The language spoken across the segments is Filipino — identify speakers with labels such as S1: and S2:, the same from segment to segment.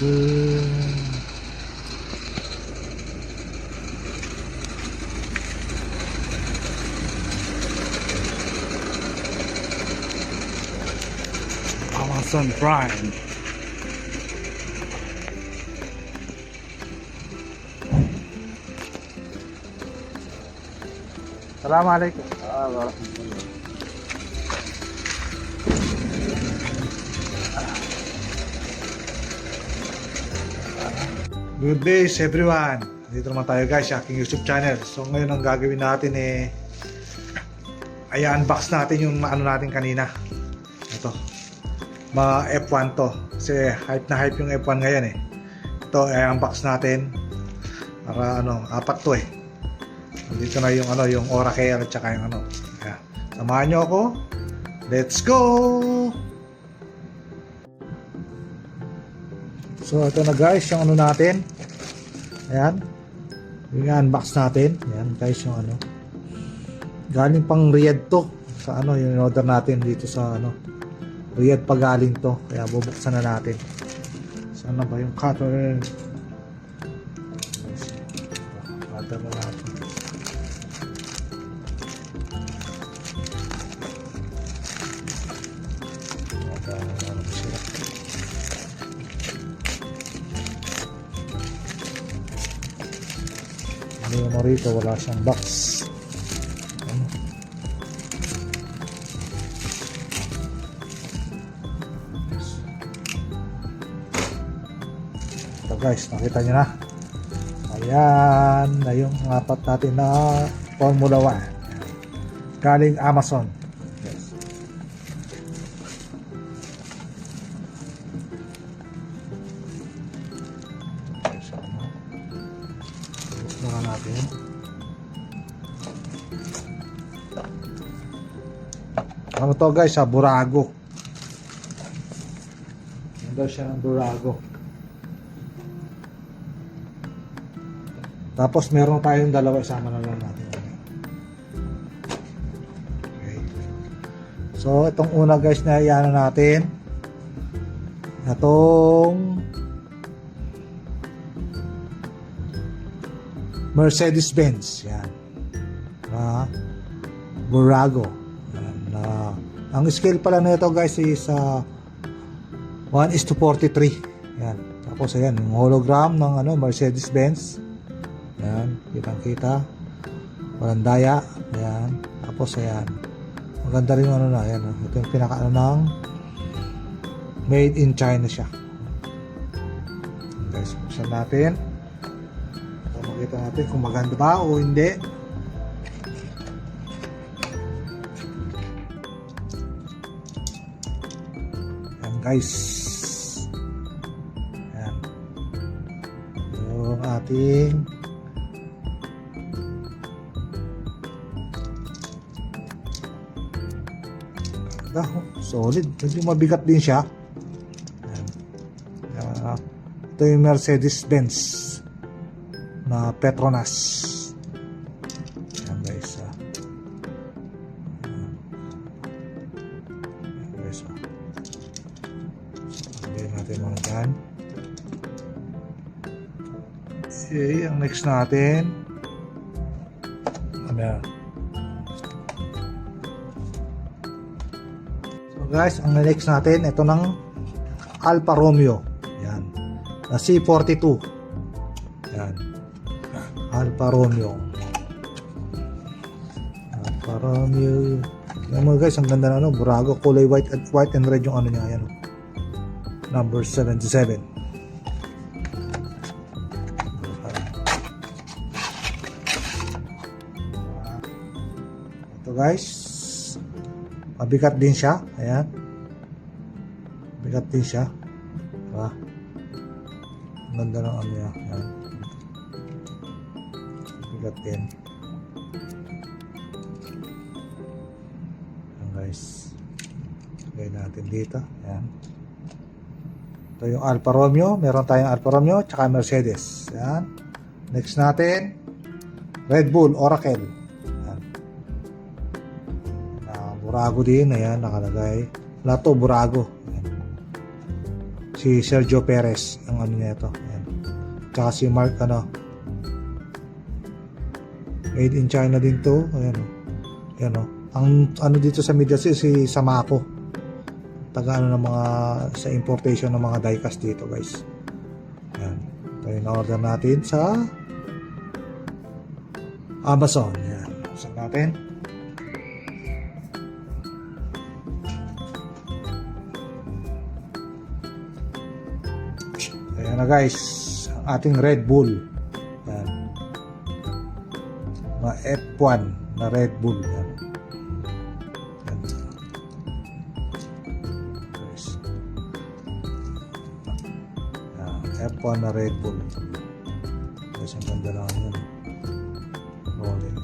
S1: burası. Amazon Prime. Selamun Aleyküm. Good days everyone. Dito naman tayo guys sa aking YouTube channel. So ngayon ang gagawin natin eh ay unbox natin yung ano natin kanina. Ito. Mga F1 to. Kasi hype na hype yung F1 ngayon eh. Ito ay unbox natin. Para ano, apat to eh. Dito na yung ano, yung Oracle at saka yung ano. Kaya, samahan nyo ako. Let's go! So ito na guys, yung ano natin. Ayan. Yung unbox natin. Ayan guys, yung ano. Galing pang Riyadh to. Sa ano, yung order natin dito sa ano. Riyadh pa galing to. Kaya bubuksan na natin. Saan na ba yung cutter? Cutter na natin. Yung ano rito? Wala siyang box. Ito guys, nakita nyo na. Ayan, na yung apat natin na Formula 1. Galing Amazon. Natin. Ano to guys, sa Burago. Yan daw siya ng Burago. Tapos meron tayong dalawa isama na lang natin. Okay. So itong una guys na iyan natin. Itong Mercedes-Benz. Yan. Na Burago. Yan, na, ang scale pala nito guys is uh, 1 is to 43. Yan. Tapos ayan, yung hologram ng ano, Mercedes-Benz. Yan, kitang-kita. Walang daya. Ayan. Tapos ayan. Maganda rin ano na. Ayan. Ito yung pinaka ano ng made in China siya. Guys, natin. Makita natin kung maganda ba o hindi. Ayan guys. Ayan. Yung ating Ganda, oh. solid. Medyo mabigat din siya. Ayan. Ah, ito yung Mercedes-Benz na Petronas. Ayan guys. ah. Ayan. Guys. ah. So, natin mga dyan. Okay, ang next natin. Ano? So guys, ang next natin, ito ng Alfa Romeo. Yan. Na C42. Yan. Alfa Romeo. Alfa Romeo. Yan mga guys, ang ganda na ano, Burago, kulay white and white and red yung ano niya, yan. oh. Number 77. Ito guys. Mabigat din siya. Ayan. Mabigat din siya. Diba? Ganda ng ano niya. Ayan. Mabigat din. Ayan guys. Lagay natin dito. Ayan. Ito yung Alfa Romeo. Meron tayong Alfa Romeo tsaka Mercedes. Ayan. Next natin. Red Bull Oracle. Ayan. Ah, Burago din. Ayan, nakalagay. Lato Burago. Ayan. Si Sergio Perez, ang ano niya ito. Ayan. Tsaka si Mark, ano, made in China din to. Ayan o. Ayan o. Ang ano dito sa media si, si Samako. Taga ano ng mga sa importation ng mga diecast dito guys. Ayan. Ito yung order natin sa Amazon. Ayan. Buksan natin. Ayan na guys. Ating Red Bull. Mga F1 na Red Bull. Ayan. Ayan. Guys. Ayan. F1 na Red Bull. Guys, ang ganda lang yun. Rolling.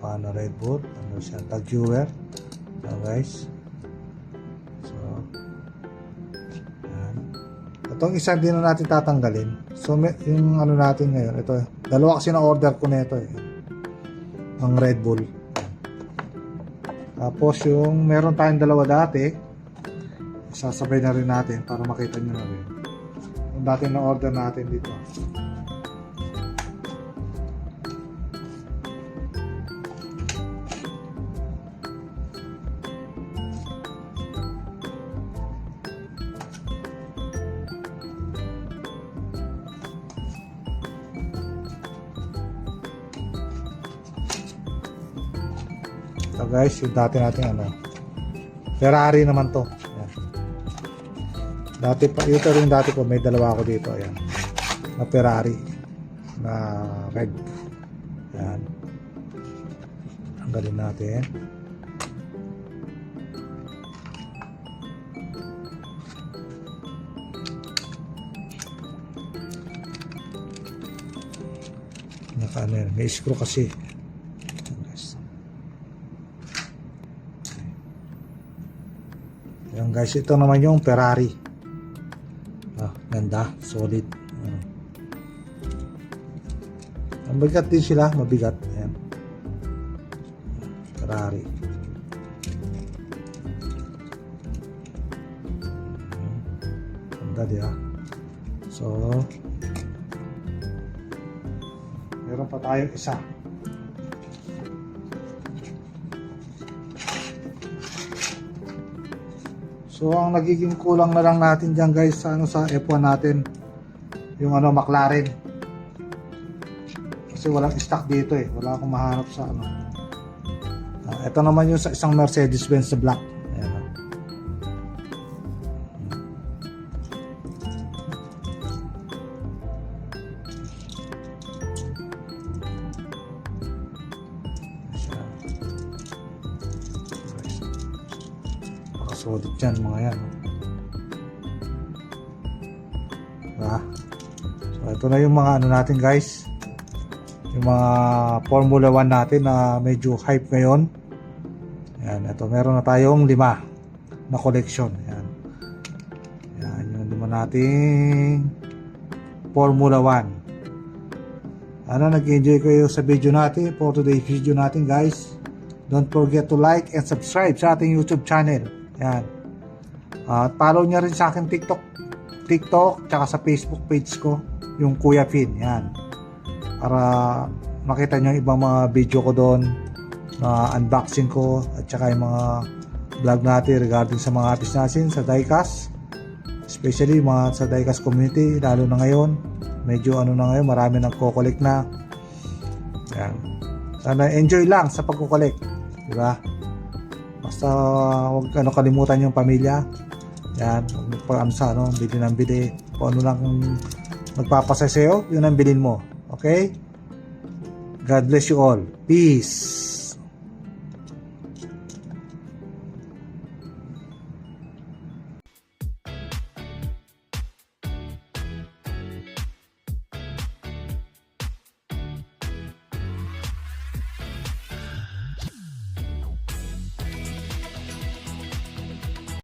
S1: Paano Red Bull? Ano siya? Tag-viewer. Ayan guys. Itong isa din na natin tatanggalin. So, yung ano natin ngayon, ito, dalawa kasi na order ko nito eh. Ang Red Bull. Tapos yung meron tayong dalawa dati, sasabay na rin natin para makita nyo na rin. Yung dati na order natin dito. So guys, yung dati natin ano, Ferrari naman to. Ayan. Dati pa, ito rin dati ko, may dalawa ako dito. Ayan. Na Ferrari. Na red. Ayan. Tanggalin natin. Naka ano yan, may screw kasi. Ayan, guys. Ayan guys, ito naman yung Ferrari. Ah, ganda, solid. Ayan. Ang bigat din sila, mabigat. Ayan. Ferrari. Ganda di ah. So, meron pa tayong isa. So ang nagiging kulang na lang natin diyan guys sa ano sa F1 natin yung ano McLaren. Kasi walang stock dito eh. Wala akong mahanap sa ano. Ah, ito naman yung sa isang Mercedes-Benz black. Nakasolid dyan mga yan. Diba? So ito na yung mga ano natin guys. Yung mga Formula 1 natin na medyo hype ngayon. Yan, ito meron na tayong lima na collection. Yan. Yan, yung lima nating Formula 1. Ano, nag-enjoy kayo sa video natin for today's video natin guys. Don't forget to like and subscribe sa ating YouTube channel. Yan. At follow niya rin sa akin TikTok, TikTok, tsaka sa Facebook page ko, yung Kuya Fin. Yan. Para makita yung ibang mga video ko doon, na unboxing ko, at tsaka yung mga vlog natin regarding sa mga artist natin sa diecast. Especially mga sa diecast community, lalo na ngayon. Medyo ano na ngayon, marami nang collect na. Yan. Sana enjoy lang sa pagko-collect. Di ba? Basta huwag ano kalimutan yung pamilya. Yan, huwag mo pa ano sa ano, bili ng bili. Kung ano lang magpapasaya sa'yo, yun ang bilin mo. Okay? God bless you all. Peace.